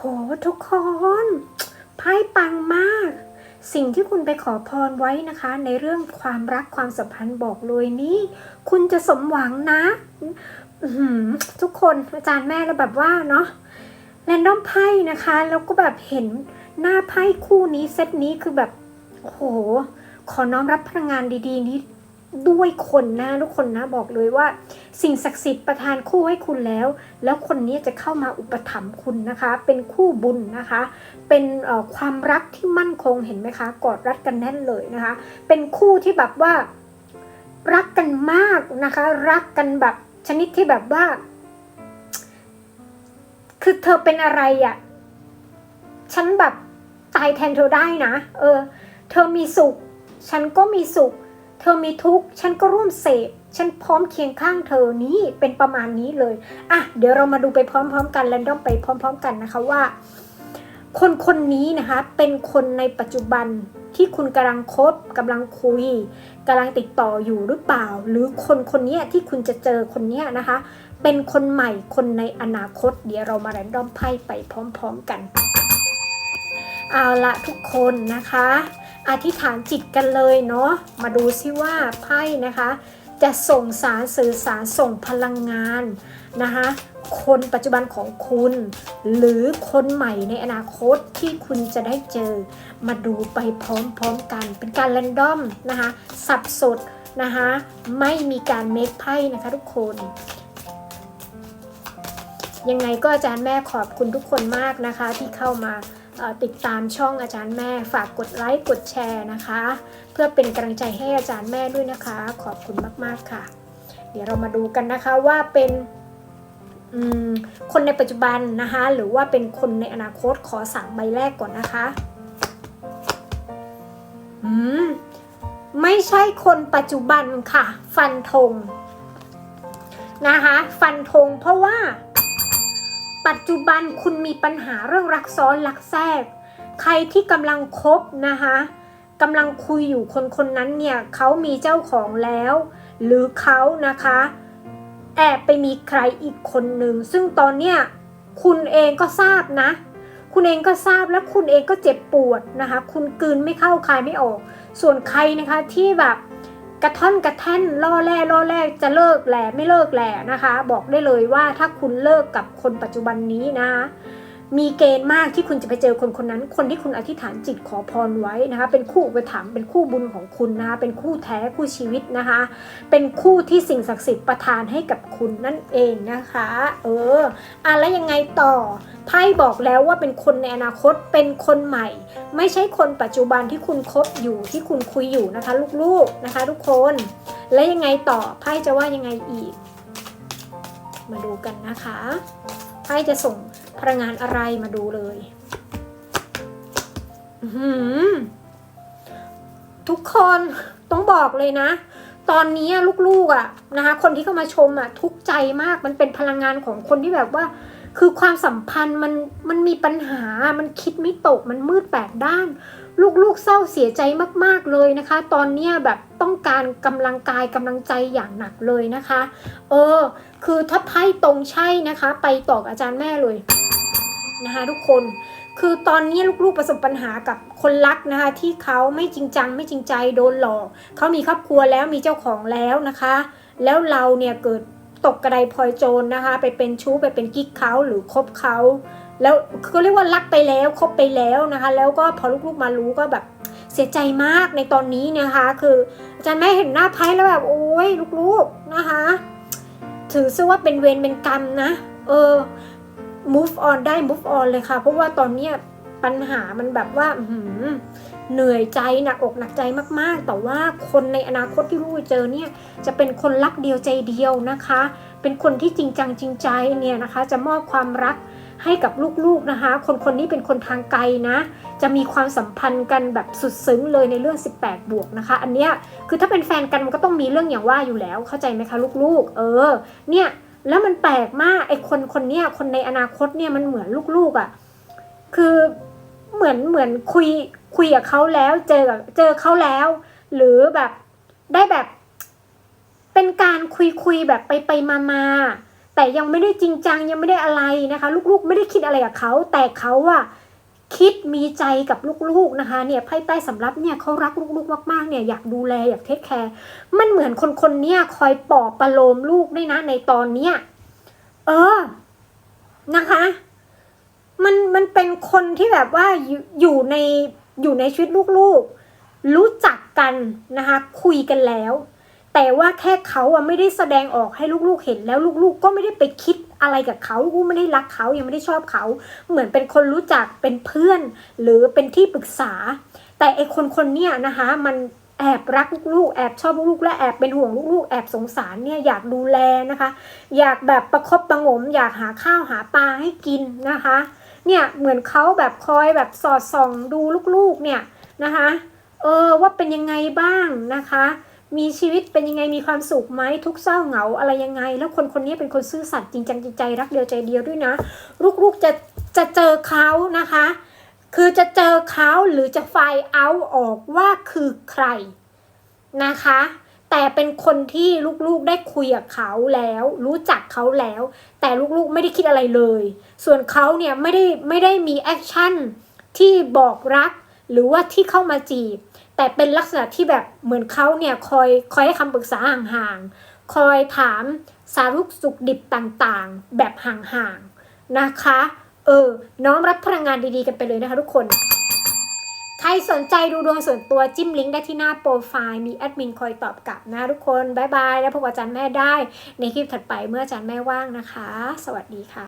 โหทุกคนไพ่ปังมาก สิ่งที่คุณไปขอพรไว้นะคะ ในเรื่องความรักความสัมพันธ์บอกเลยนี้คุณจะสมหวังนะทุกคนอาจารย์แม่แล้วแบบว่าเนาะแรนดอมไพ่นะคะ แล้วก็แบบเห็นหน้าไพ่คู่นี้เซตนี้คือแบบโอ้โหขอน้อมรับพลังงานดี ๆ นี้ด้วยคนนะทุกคนนะบอกเลยว่า สิ่งศักดิ์สิทธิ์ประทานคู่ให้คุณแล้ว แล้วคนนี้จะเข้ามาอุปถัมภ์คุณนะคะ เป็นคู่บุญนะคะ เป็นความรักที่มั่นคงเห็นไหมคะ กอดรัดกันแน่นเลยนะคะ เป็นคู่ที่แบบว่ารักกันมากนะคะ รักกันแบบชนิดที่แบบว่า คือเธอเป็นอะไรอะ่ะฉันแบบตายแทนเธอได้นะ เออ เธอมีสุข ฉันก็มีสุข เธอมีทุกข์ฉันก็ร่วมเสพฉันพร้อมเคียงข้างเธอนี้เป็นประมาณนี้เลยอะเดี๋ยวเรามาดูไปพร้อมๆ กันแรนดอมไปพร้อม ๆ กันนะคะว่า คนคนนี้นะคะเป็นคนในปัจจุบันที่คุณกำลังคบกำลังคุยกำลังติดต่ออยู่หรือเปล่า หรือคนคนนี้ที่คุณจะเจอคนนี้นะคะ เป็นคนใหม่คนในอนาคต เดี๋ยวเรามาแรนดอมไพ่ไปพร้อม ๆ กัน เอาละทุกคนนะคะ อธิษฐานจิตกันเลยเนาะมาดูซิว่าไพ่นะคะ จะส่งสารสื่อสารส่งพลังงานนะคะคนปัจจุบันของคุณ หรือคนใหม่ในอนาคตที่คุณจะได้เจอ มาดูไปพร้อมๆกัน เป็นการแรนดอมนะคะสับสดนะคะไม่มีการเมคไพ่นะคะทุกคนยังไงก็อาจารย์แม่ขอบคุณทุกคนมากนะคะที่เข้ามา ติดตามช่องอาจารย์แม่ฝากกดไลค์กดแชร์นะคะ เพื่อเป็นกำลังใจให้อาจารย์แม่ด้วยนะคะ ขอบคุณมากๆค่ะ เดี๋ยวเรามาดูกันนะคะว่าเป็นคนในปัจจุบันนะคะ หรือว่าเป็นคนในอนาคตขอสั่งใบแรกก่อนนะคะอืมไม่ใช่คนปัจจุบันค่ะ ฟันธงนะคะ ฟันธงเพราะว่า ปัจจุบันคุณมีปัญหาเรื่องรักซ้อนรักแทรก ใครที่กำลังคบนะคะกำลังคุยอยู่คนคนนั้นเนี่ยเขามีเจ้าของแล้ว หรือเขานะคะ แอบไปมีใครอีกคนหนึ่งซึ่งตอนเนี้ยคุณเองก็ทราบนะ คุณเองก็ทราบและคุณเองก็เจ็บปวดนะคะ คุณกืนไม่เข้าคายไม่ออก ส่วนใครนะคะที่แบบ กระท่อนกระแท่นล่อแร่ล่อแร่จะเลิกแหล่ไม่เลิกแหล่นะคะ บอกได้เลยว่าถ้าคุณเลิกกับคนปัจจุบันนี้นะคะ มีเกณฑ์มากที่คุณจะไปเจอคนคนนั้น คนที่คุณอธิษฐานจิตขอพรไว้นะคะ เป็นคู่อุปถัมภ์เป็นคู่บุญของคุณนะคะ เป็นคู่แท้คู่ชีวิตนะคะ เป็นคู่ที่สิ่งศักดิ์สิทธิ์ประทานให้กับคุณนั่นเองนะคะ เอออะแล้วยังไงต่อไพ่บอกแล้วว่าเป็นคนในอนาคตเป็นคนใหม่ ไม่ใช่คนปัจจุบันที่คุณคบอยู่ที่คุณคุยอยู่นะคะ ลูกๆนะคะ ทุกคน และยังไงต่อไพ่จะว่ายังไงอีก มาดูกันนะคะไพ่จะส่ง พลังงานอะไรมาดูเลยทุกคนต้องบอกเลยนะ ตอนนี้ลูกๆอะนะคะ คนที่เข้ามาชมอะ ทุกใจมากมันเป็นพลังงานของคนที่แบบว่า คือความสัมพันธ์มันมันมีปัญหา มันคิดไม่ตกมันมืดแปดด้าน ลูกๆเศร้าเสียใจมากๆเลยนะคะ ตอนเนี้แบบต้องการกำลังกายกำลังใจอย่างหนักเลยนะคะ เออ คือถ้าไพ่ตรงใช่นะคะ ไปต่อกับอาจารย์แม่เลย นะคะทุกคน คือตอนนี้ลูกๆประสบปัญหากับคนรักนะคะที่เขาไม่จริงจังไม่จริงใจโดนหลอกเขามีครอบครัวแล้วมีเจ้าของแล้วนะคะ แล้วเราเนี่ยเกิดตกกระไดพลอยโจรนะคะ ไปเป็นชู้ไปเป็นกิ๊กเขาหรือคบเขาแล้วเขาเรียกว่ารักไปแล้วคบไปแล้วนะคะ แล้วก็พอลูกๆมารู้ก็แบบเสียใจมากในตอนนี้นะคะ คืออาจารย์แม่เห็นหน้าไพ่แล้วแบบโอ้ยลูกๆนะคะ ถือซะว่าเป็นเวรเป็นกรรมนะ เออ move on ได้ move on เลยค่ะ เพราะว่าตอนเนี้ยปัญหามันแบบว่าหืเหนื่อยใจหนักอกหนักใจมากๆ แต่ว่าคนในอนาคตที่ลูกเจอเนี่ยจะเป็นคนรักเดียวใจเดียวนะคะ เป็นคนที่จริงจังจริงใจเนี่ยนะคะ จะมอบความรักให้กับลูกๆนะคะ คนคนนี้เป็นคนทางไกลนะ จะมีความสัมพันธ์กันแบบสุดซึ้งเลยในเรื่อง 18 บวกนะคะ อันเนี้ยคือถ้าเป็นแฟนกันมันก็ต้องมีเรื่องอย่างว่าอยู่แล้วเข้าใจไหมคะลูกๆ เออ เนี่ย แล้วมันแปลกมากไอ้คนคนเนี้ยคนในอนาคตเนี่ยมันเหมือนลูกๆอะ่ะ คือเหมือนเหมือนคุยคุยกับเขาแล้วเจอเจอเขาแล้ว หรือแบบได้แบบ เป็นการคุยคุยแบบไปไปมามาแต่ยังไม่ได้จริงจังยังไม่ได้อะไรนะคะ ลูกๆ ไม่ได้คิดอะไรกับเขาแต่เขาอะ คิดมีใจกับลูกๆนะคะเนี่ยไพ่ใต้สำรับเนี่ยเขารักลูกๆ มากๆเนี่ยอยากดูแลอยากเทคแคร์มันเหมือนคนคนเนี่ยคอยปลอบประโลมลูกด้วยนะในตอนเนี้ยเออนะคะมันมันเป็นคนที่แบบว่าอยู่อยู่ในอยู่ในชีวิตลูกๆ รู้จักกันนะคะคุยกันแล้ว แต่ว่าแค่เขาอะไม่ได้แสดงออกให้ลูกๆเห็นแล้วลูกๆ ก็ไม่ได้ไปคิด อะไรกับเขาลูกไม่ได้รักเขายังไม่ได้ชอบเขา เหมือนเป็นคนรู้จักเป็นเพื่อน หรือเป็นที่ปรึกษา แต่ไอคนคนเนี้ยนะคะ มันแอบรักลูกแอบชอบลูกและแอบเป็นห่วงลูกๆ แอบสงสารเนี่ยอยากดูแลนะคะ อยากแบบประคบประงม อยากหาข้าวหาปลาให้กินนะคะ เนี่ยเหมือนเขาแบบคอยแบบสอดส่องดูลูกๆเนี่ยนะคะ เออว่าเป็นยังไงบ้างนะคะ มีชีวิตเป็นยังไงมีความสุขไหมทุกเศร้าเหงาอะไรยังไง แล้วคนคนนี้เป็นคนซื่อสัตย์จริงจังจริงใจรักเดียวใจเดียวด้วยนะ ลูกๆจะจะเจอเขานะคะ คือจะเจอเขาหรือจะไฟเอาออกว่าคือใครนะคะ แต่เป็นคนที่ลูกๆได้คุยกับเขาแล้ว รู้จักเขาแล้ว แต่ลูกๆไม่ได้คิดอะไรเลย ส่วนเขาเนี่ยไม่ได้ไม่ได้มีแอคชั่นที่บอกรัก หรือว่าที่เข้ามาจีบ แต่เป็นลักษณะที่แบบเหมือนเขาเนี่ยคอยคอยให้คำปรึกษาห่างๆ คอยถามสารุกสุขดิบต่างๆ แบบห่างๆนะคะ เออ น้อมรับพลังงานดีๆกันไปเลยนะคะทุกคน ใครสนใจดูดวงส่วนตัวจิ้มลิงก์ได้ที่หน้าโปรไฟล์ มีแอดมินคอยตอบกลับนะทุกคน บ๊ายบาย แล้วพบกับอาจารย์แม่ได้ ในคลิปถัดไปเมื่ออาจารย์แม่ว่างนะคะ สวัสดีค่ะ